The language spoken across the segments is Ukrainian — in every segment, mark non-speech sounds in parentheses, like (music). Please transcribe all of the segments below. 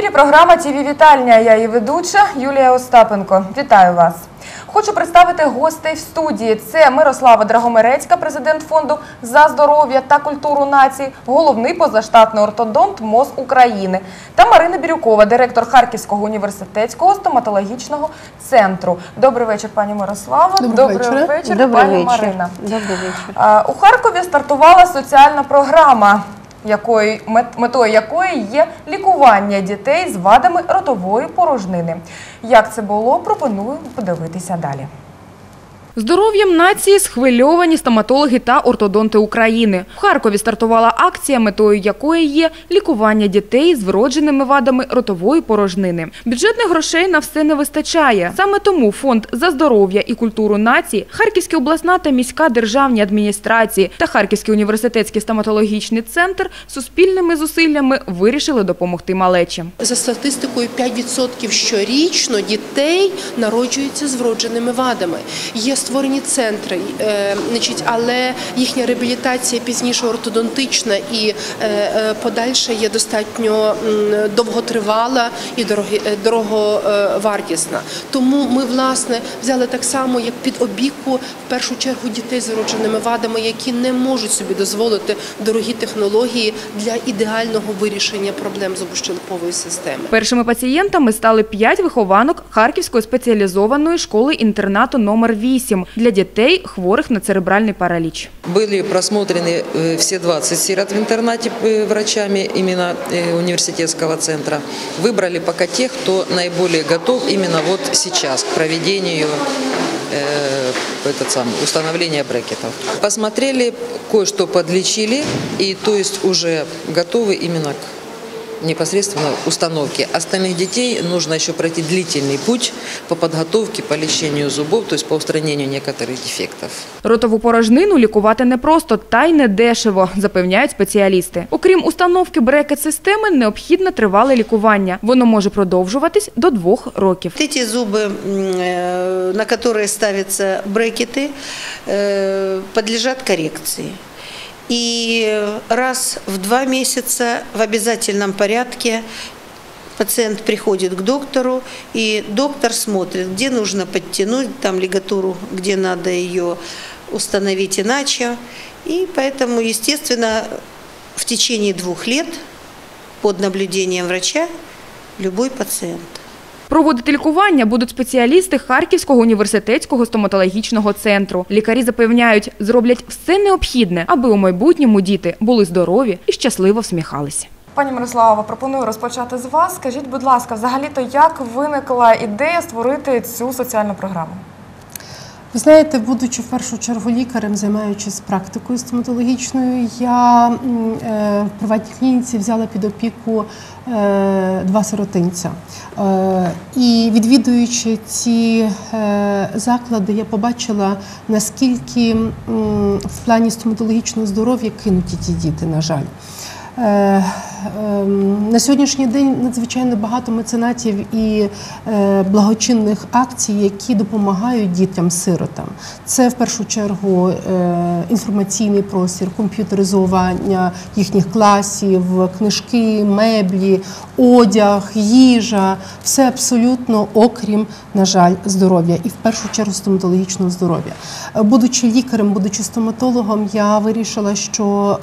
Ефірі програма ТІВІ Вітальня. Я її ведуча Юлія Остапенко. Вітаю вас. Хочу представити гостей в студії. Це Мирослава Драгомерецька, президент фонду за здоров'я та культуру нації, головний позаштатний ортодонт МОЗ України та Марина Бірюкова, директор Харківського університетського стоматологічного центру. Добрий вечір, пані Мирослава. Доброго вечора. вечір, Добрий пані вечір. Марина. Добрий вечір. У Харкові стартувала соціальна програма, якої, мет- метою якої є лікування дітей з вадами ротової порожнини. Як це було, пропоную подивитися далі. Здоров'ям нації схвильовані стоматологи та ортодонти України. В Харкові стартувала акція, метою якої є лікування дітей з вродженими вадами ротової порожнини. Бюджетних грошей на все не вистачає. Саме тому фонд за здоров'я і культуру нації, Харківська обласна та міська державні адміністрації та Харківський університетський стоматологічний центр суспільними зусиллями вирішили допомогти малечі. За статистикою 5% щорічно дітей народжуються з вродженими вадами. Є створені центри, е, але їхня реабілітація пізніше ортодонтична і е, е, подальша є достатньо довготривала і дороговартісна. Тому ми власне взяли так само, як під опіку в першу чергу дітей з вродженими вадами, які не можуть собі дозволити дорогі технології для ідеального вирішення проблем зубощелепової системи. Першими пацієнтами стали п'ять вихованок Харківської спеціалізованої школи-інтернату номер 8 8 для детей хворых на церебральный паралич. Были просмотрены э, все 20 сирот в интернате э, врачами именно э, университетского центра. Выбрали пока тех, кто наиболее готов именно вот сейчас к проведению этот самый, установление брекетов. Посмотрели, кое-что подлечили, и то есть уже готовы именно к непосредственно установке. Остальных детей нужно еще пройти длительный путь по подготовке, по лечению зубов, то есть по устранению некоторых дефектов. Ротову порожнину лікувати непросто та й не дешево, запевняють спеціалісти. Окрім установки брекет-системи, необхідне тривале лікування. Воно може продовжуватись до двох років. Вот Эти зубы, м, э, на которые ставятся брекеты, э, подлежат коррекции. И раз в два месяца в обязательном порядке пациент приходит к доктору, и доктор смотрит, где нужно подтянуть там лигатуру, где надо ее установить иначе. И поэтому, естественно, в течение двух лет под наблюдением врача любой пациент. Проводити лікування будуть спеціалісти Харківського університетського стоматологічного центру. Лікарі запевняють, зроблять все необхідне, аби у майбутньому діти були здорові і щасливо всміхалися. Пані Мирослава, пропоную розпочати з вас. Скажіть, будь ласка, взагалі-то як виникла ідея створити цю соціальну програму? Ви знаєте, будучи в першу чергу лікарем, займаючись практикою стоматологічною, я е, в приватній клініці взяла під опіку е, два сиротинця. Е, І відвідуючи ці заклади, я побачила, наскільки в плані стоматологічного здоров'я кинуті ті діти, на жаль. Ем, На сьогоднішній день надзвичайно багато меценатів і е, благочинних акцій, які допомагають дітям-сиротам. Це в першу чергу е, інформаційний простір, комп'ютеризування їхніх класів, книжки, меблі, одяг, їжа все абсолютно, окрім, на жаль, здоров'я і в першу чергу стоматологічного здоров'я. Е, Будучи лікарем, будучи стоматологом, я вирішила, що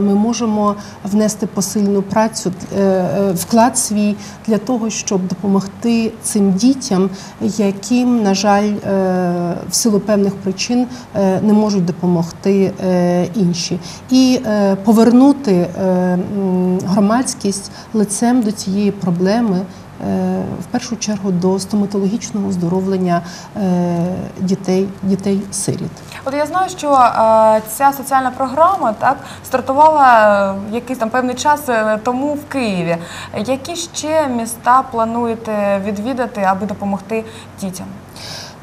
ми можемо внести посильну працю, е, е, вклад свій для того, щоб допомогти цим дітям, яким, на жаль, е, в силу певних причин не можуть допомогти інші, і повернути громадськість лицем до цієї проблеми. Е, В першу чергу до стоматологічного оздоровлення е, дітей, дітей-сиріт. От я знаю, що е, ця соціальна програма так стартувала якийсь там певний час тому в Києві. Які ще міста плануєте відвідати, аби допомогти дітям?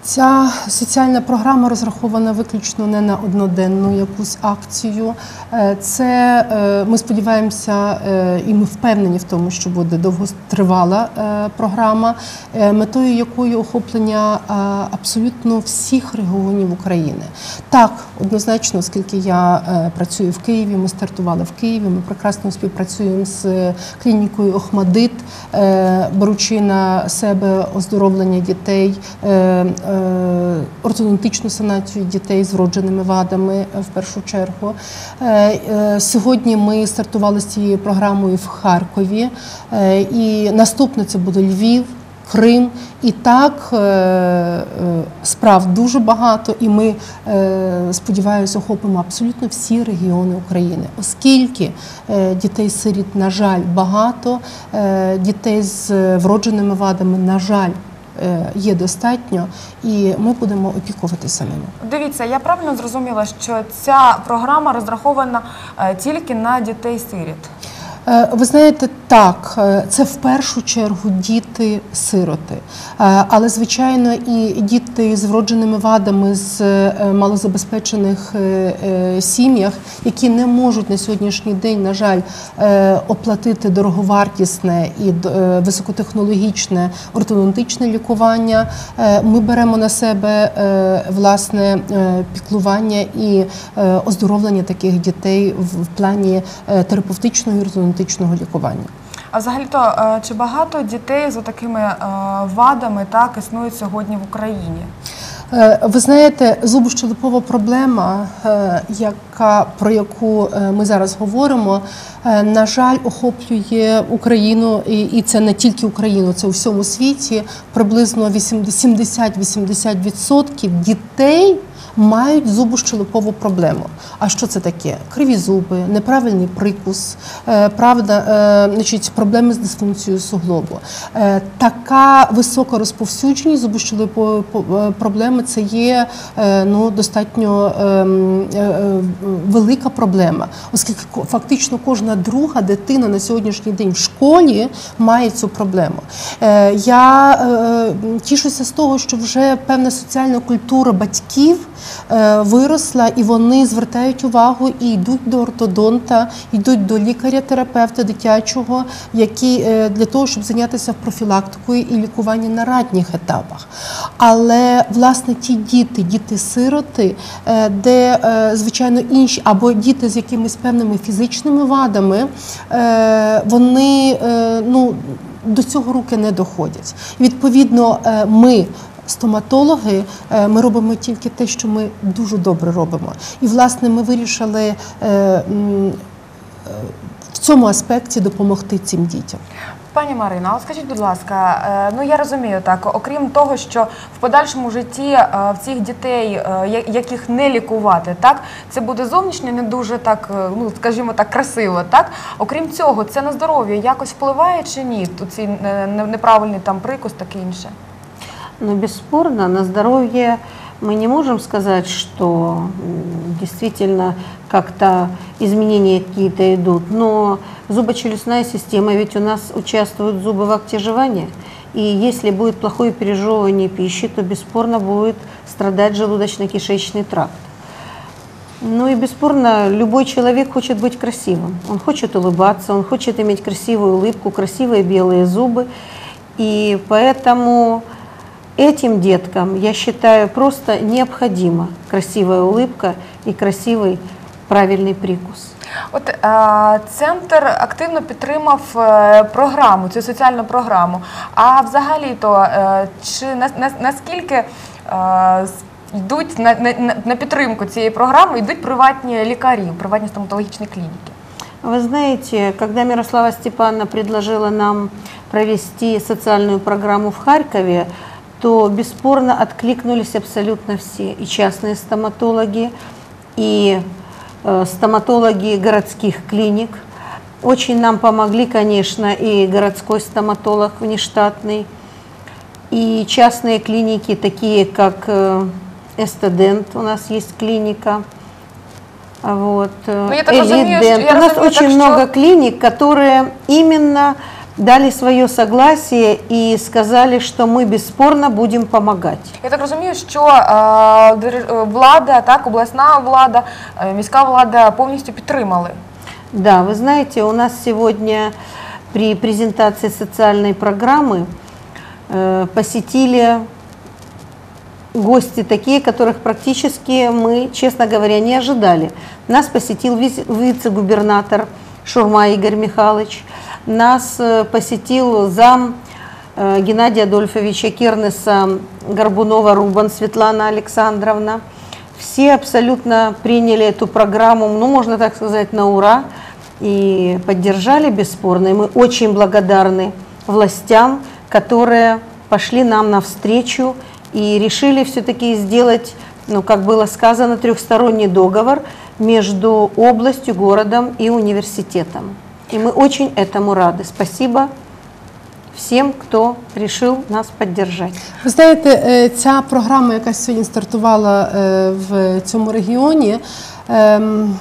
Ця соціальна програма розрахована виключно не на одноденну якусь акцію. Е, Це е, ми сподіваємося, е, і ми впевнені в тому, що буде довготривала програма, метою якої охоплення абсолютно всіх регіонів України. Так, однозначно, оскільки я працюю в Києві, ми стартували в Києві. Ми прекрасно співпрацюємо з клінікою Охмадит, беручи на себе оздоровлення дітей, ортодонтичну санацію дітей з вродженими вадами е, в першу чергу. Е, е, Сьогодні ми стартували з цією програмою в Харкові, е, і наступне це буде Львів. Крим і так е, е, справ дуже багато, і ми е, сподіваюся, охопимо абсолютно всі регіони України, оскільки е, дітей-сиріт, на жаль, багато, е, дітей з вродженими вадами, на жаль, е, є достатньо, і ми будемо опікуватися ними. Дивіться, я правильно зрозуміла, що ця програма розрахована е, тільки на дітей-сиріт. Е, Ви знаєте, так, е, це в першу чергу діти-сироти, Е, але звичайно і діти з вродженими вадами з малозабезпечених сім'ях, які не можуть на сьогоднішній день, на жаль, оплатити дороговартісне і високотехнологічне ортодонтичне лікування. Ми беремо на себе власне піклування і оздоровлення таких дітей в плані е, терапевтичного і лікування. А взагалі-то, е, чи багато дітей з такими е, вадами так існують сьогодні в Україні? Е, Ви знаєте, зубощелепова проблема, яка про яку ми зараз говоримо, на жаль, охоплює Україну, і це не тільки Україну, це у всьому світі. Приблизно 80-80% дітей. Мають зубощелепову проблему. А що це таке? Криві зуби, неправильний прикус, е, правда, е, значить, проблеми з дисфункцією суглобу. Е, така висока розповсюдженість зубощелепової по- проблеми це є ну, достатньо ем, велика проблема, оскільки фактично кожна друга дитина на сьогоднішній день в школі має цю проблему. Я тішуся з того, що вже певна соціальна культура батьків виросла, і вони звертають увагу і йдуть до ортодонта, йдуть до лікаря-терапевта дитячого, які е, для того, щоб зайнятися профілактикою і лікуванням на ранніх етапах. Але власне ті діти, діти-сироти, е, де е, звичайно інші або діти з якимись певними фізичними вадами, е, вони е, ну. До цього руки не доходять. Відповідно, е, ми, стоматологи, е, ми робимо тільки те, що ми дуже добре робимо. І, власне, ми вирішили е, е, в цьому аспекті допомогти цим дітям. Пані Марина, скажіть, будь ласка, ну я розумію так, окрім того, що в подальшому житті в цих дітей, яких не лікувати, так це буде зовнішньо не дуже так, ну скажімо так, красиво. Так, окрім цього, це на здоров'я якось впливає чи ні? Тут е, неправильний там прикус, таке інше. Но бесспорно, на здоровье мы не можем сказать, что действительно как-то изменения какие-то идут. Но зубочелюстная система, ведь у нас участвуют зубы в акте жевания. И если будет плохое пережевывание пищи, то бесспорно будет страдать желудочно-кишечный тракт. Ну и бесспорно, любой человек хочет быть красивым. Он хочет улыбаться, он хочет иметь красивую улыбку, красивые белые зубы. И поэтому этим деткам, я считаю, просто необходима красивая улыбка и красивый правильный прикус. От е, центр активно підтримав е, програму, цю соціальну програму. А взагалі то е, чи на, на, наскільки е, с- йдуть на, на, на- на підтримку цієї програми, йдуть приватні лікарі, приватні стоматологічні клініки? Вы знаете, когда Мирослава Степановна предложила нам провести социальную программу в Харькове, то бесспорно откликнулись абсолютно все. И частные стоматологи, и э, стоматологи городских клиник. Очень нам помогли, конечно, и городской стоматолог внештатный, и частные клиники, такие как э, Эстедент, у нас есть клиника. Вот. э, Ну, я так разумею, Элит что- Дент. я У нас очень так что- много клиник, которые именно дали свое согласие и сказали, что мы бесспорно будем помогать. Я так розумію, що е, дер- е, влада, так, обласна влада, е, міська влада повністю підтримали. Да, вы знаете, у нас сегодня при презентации социальной программы э, посетили гости такие, которых практически мы, честно говоря, не ожидали. Нас посетил вице- вице-губернатор Шурма Игорь Михайлович, нас э, посетил зам э, Геннадия Адольфовича Кирнеса Горбунова Рубан Светлана Александровна. Все абсолютно приняли эту программу, ну, можно так сказать, на ура и поддержали бесспорно. И мы очень благодарны властям, которые пошли нам навстречу и решили все-таки сделать, ну, как было сказано, трехсторонний договор между областью, городом и университетом. И мы очень этому рады. Спасибо всем, кто решил нас поддержать. Ви знаєте, е, ця програма, яка сьогодні стартувала е, в цьому регіоні, ем,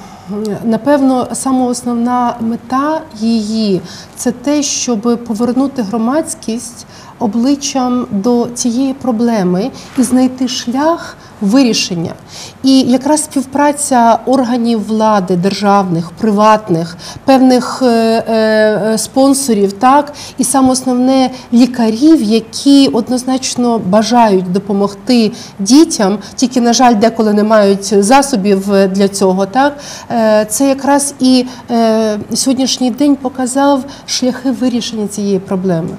напевно, саме основна мета її це те, щоб повернути громадськість обличчям до цієї проблеми і знайти шлях вирішення. І якраз співпраця органів влади, державних, приватних, певних е, е, спонсорів, так і саме основне лікарів, які однозначно бажають допомогти дітям, тільки на жаль, деколи не мають засобів е, для цього. Так Е, це якраз і е, сьогоднішній день показав шляхи вирішення цієї проблеми.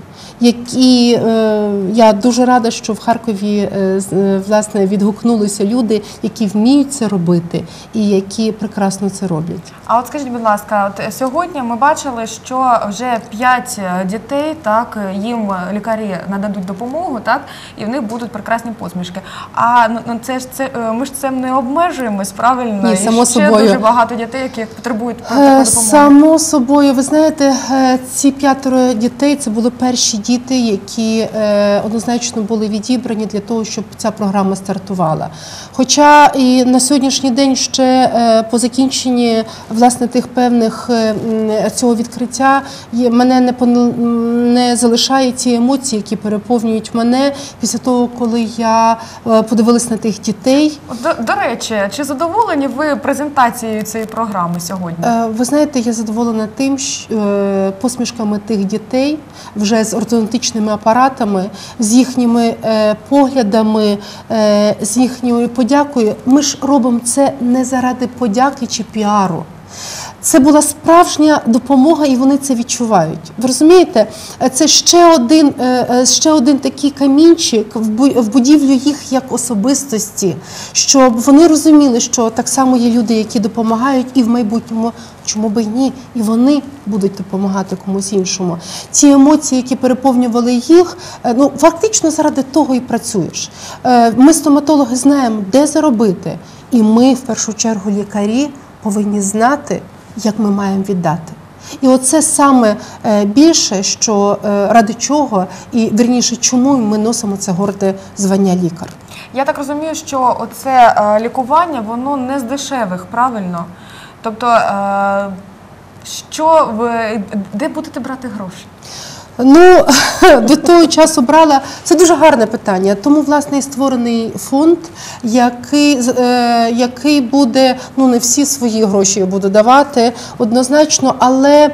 Які е, я дуже рада, що в Харкові е, е, власне відгукнулися люди, які вміють це робити і які прекрасно це роблять. А от скажіть, будь ласка, от сьогодні ми бачили, що вже 5 дітей, так їм лікарі нададуть допомогу, так і в них будуть прекрасні посмішки. А ну ну, це ж це ми ж цим не обмежуємось, правильно? Ні, І ще собою. дуже багато дітей, які потребують допомоги. Само собою, ви знаєте, ці п'ятеро дітей це були перші діти, які е, однозначно були відібрані для того, щоб ця програма стартувала. Хоча і на сьогоднішній день ще е, по закінченні власне тих певних е, цього відкриття мене не не залишає ті емоції, які переповнюють мене після того, коли я подивилась на тих дітей. До, до речі, чи задоволені ви презентацією цієї програми сьогодні? Ви знаєте, я задоволена тим, що посмішками тих дітей вже з ортодонтичними апаратами, з їхніми е, поглядами, е, з їхньою подякою. Ми ж робимо це не заради подяки чи піару. Це була справжня допомога, і вони це відчувають. Ви розумієте, Е, це ще один, е, е, ще один такий камінчик в бу- в будівлю їх як особистості, щоб вони розуміли, що так само є люди, які допомагають, і в майбутньому чому би й ні, і вони будуть допомагати комусь іншому. Ці емоції, які переповнювали їх, ну фактично заради того і працюєш. Ми, стоматологи, знаємо, де заробити, і ми, в першу чергу, лікарі, повинні знати, як ми маємо віддати. І оце саме е, більше, що е, ради чого, і верніше, чому ми носимо це горде звання лікар. Я так розумію, що оце е, лікування воно не з дешевих, правильно? Тобто, що ви де будете брати гроші? Ну (laughs) до того часу брала це дуже гарне питання. Тому власне і створений фонд, який е, який буде ну не всі свої гроші я буду давати однозначно, але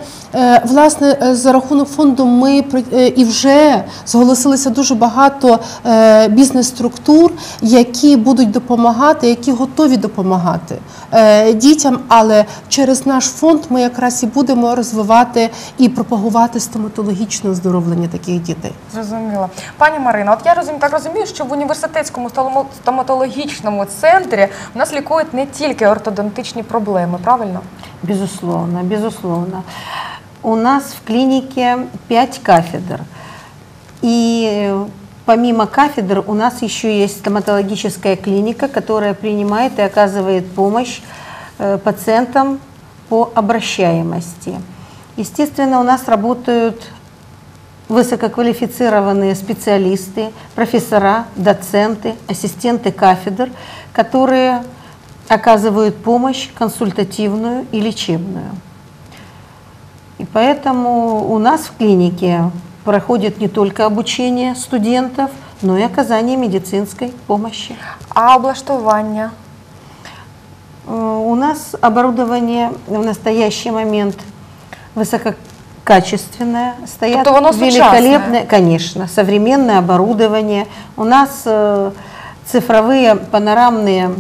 власне е, за рахунок фонду ми е, і вже зголосилися дуже багато е, бізнес-структур, які будуть допомагати, які готові допомагати е, дітям. Але через наш фонд ми якраз і будемо розвивати і пропагувати стоматологічне оздоровлення таких дітей. Зрозуміло. Пані Марина, от я розумію, так розумію, що в університетському стоматоло- стоматологічному центрі в нас лікують не тільки ортодонтичні проблеми, правильно? Безусловно, безусловно. У нас в клинике 5 кафедр. И помимо кафедр у нас еще есть стоматологическая клиника, которая принимает и оказывает помощь э, пациентам по обращаемости. Естественно, у нас работают высококвалифицированные специалисты, профессора, доценты, ассистенты кафедр, которые оказывают помощь консультативную и лечебную. И поэтому у нас в клинике проходит не только обучение студентов, но и оказание медицинской помощи. А облаштування? Э, У нас оборудование в настоящий момент высококачественное, стоят Тобто воно великолепное, конечно, современное оборудование. У нас э, цифровые панорамные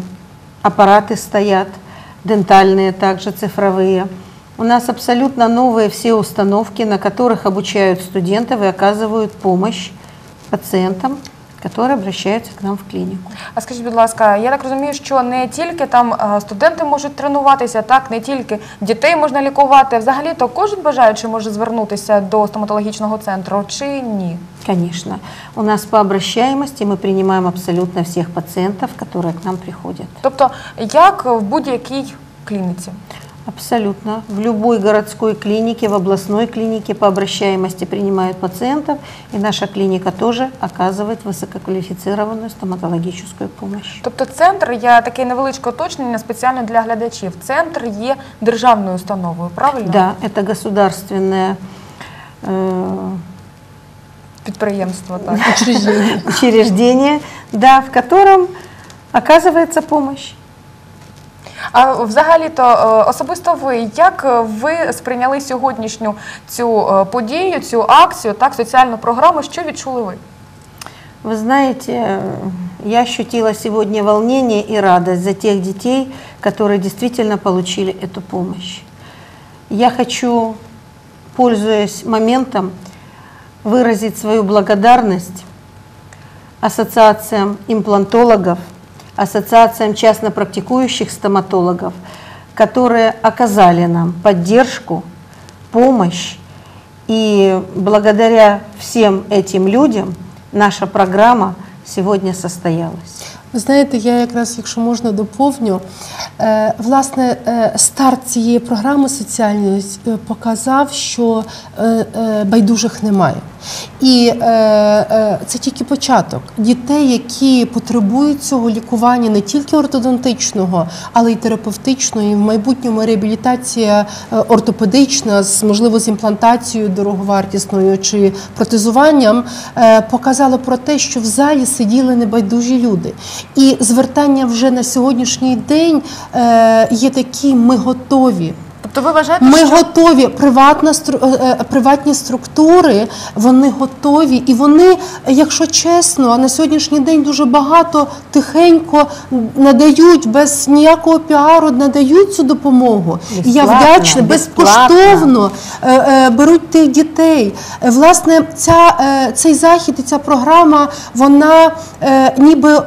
аппараты стоят, дентальные также цифровые. У нас абсолютно новые все установки, на которых обучают студентов и оказывают помощь пациентам, которые обращаются к нам в клинику. А скажіть, будь ласка, я так розумію, що не тільки там е, студенти можуть тренуватися, так не тільки дітей можна лікувати. Взагалі, то кожен бажаючий може звернутися до стоматологічного центру чи ні? Конечно. У нас по обращаемости мы принимаем абсолютно всех пациентов, которые к нам приходят. Тобто, як в будь-якій клініці? Абсолютно. В любой городской клинике, в областной клинике по обращаемости принимают пациентов, и наша клиника тоже оказывает высококвалифицированную стоматологическую помощь. Тобто, центр я таке невеличке уточнення спеціально для глядачів. Центр є державною установою, правильно? Да, это государственное э, Підприємство, так. учреждение, (laughs) да, в котором оказывается помощь. А взагалі-то е, особисто ви, як е, ви сприйняли сьогоднішню цю е, подію, цю акцію, так, соціальну програму? Що відчули ви? Вы знаете, э, я ощутила сегодня волнение и радость за тех детей, которые действительно получили эту помощь. Я хочу, пользуясь моментом, выразить свою благодарность ассоциациям имплантологов, ассоциациям частно практикующих стоматологов, которые оказали нам поддержку, помощь. И благодаря всем этим людям наша программа сегодня состоялась. Ви знаєте, я якраз, якщо можна, доповню. Е, Власне, е, старт цієї програми соціальної е, показав, що байдужих немає. І це тільки початок. Дітей, які потребують цього лікування не тільки ортодонтичного, але й терапевтичного, і в майбутньому реабілітація ортопедична, можливо з імплантацією дороговартісною чи протезуванням, показало про те, що в залі сиділи небайдужі люди. І звертання вже на сьогоднішній день е, є такі: ми готові. Тобто ви вважаєте, Ми що готові. Приватна стру- е, е, приватні структури вони готові, і вони, якщо чесно, на сьогоднішній день дуже багато тихенько надають без ніякого піару, надають цю допомогу. І я вдячна безкоштовно е, беруть тих дітей. Власне, ця, цей захід і ця програма, вона ніби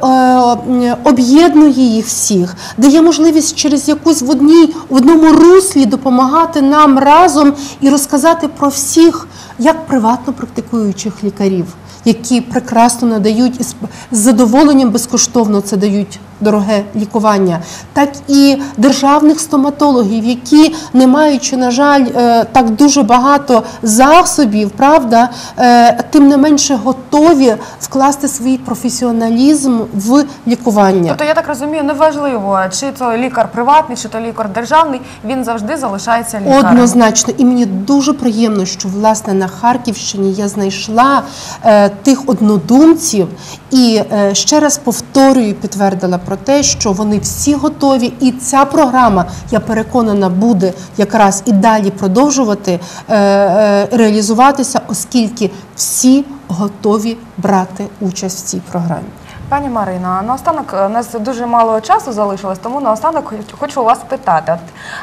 об'єднує їх всіх, дає можливість через якусь в одній в одному руслі допомагати нам разом і розказати про всіх, як приватно практикуючих лікарів. Які прекрасно надають і з задоволенням безкоштовно це дають дороге лікування, так і державних стоматологів, які, не маючи, на жаль, е, так дуже багато засобів, правда, е, тим не менше готові вкласти свій професіоналізм в лікування. Тобто, я так розумію, неважливо, чи то лікар приватний, чи то лікар державний, він завжди залишається лікарем. Однозначно, і мені дуже приємно, що власне на Харківщині я знайшла е, тих однодумців і е, ще раз повторюю, підтвердила про те, що вони всі готові, і ця програма, я переконана, буде якраз і далі продовжувати е, е, реалізуватися, оскільки всі готові брати участь в цій програмі. Пані Марина, наостанок е, у нас дуже мало часу залишилось, тому наостанок хоч- хочу у вас питати. От,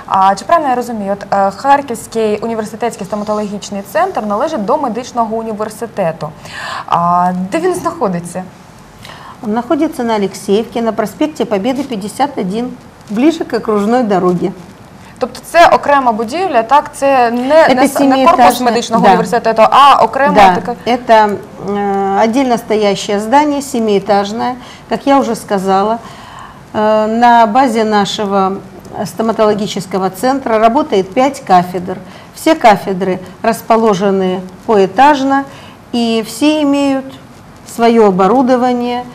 а, чи правильно я розумію, от е, Харківський університетський стоматологічний центр належить до медичного університету. А, де він знаходиться? Он находится на Алексеевке, на проспекте Победы 51, ближе к окружной дороге. Тобто це окрема будівля, так? Це не, Це не, с- не корпус семиэтажне, медичного да. університету, а окрема Да, така. это э, отдельно стоящее здание, семиэтажное, как я уже сказала. Э, на базе нашего стоматологического центра работает пять кафедр. Все кафедры расположены поэтажно, и все имеют свое оборудование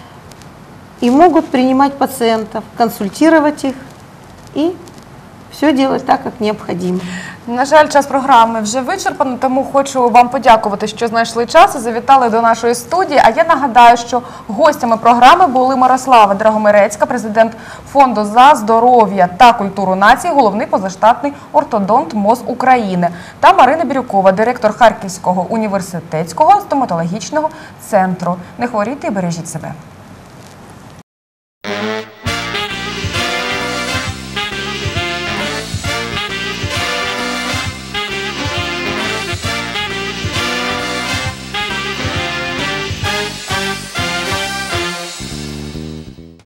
и могут принимать пациентов, консультировать их и все делать так, как необходимо. На жаль, час програми вже вичерпано, тому хочу вам подякувати, що знайшли час і завітали до нашої студії. А я нагадаю, що гостями програми були Мирослава Драгомирецька, президент фонду за здоров'я та культуру нації, головний позаштатний ортодонт МОЗ України, та Марина Бірюкова, директор Харківського університетського стоматологічного центру. Не хворійте і бережіть себе.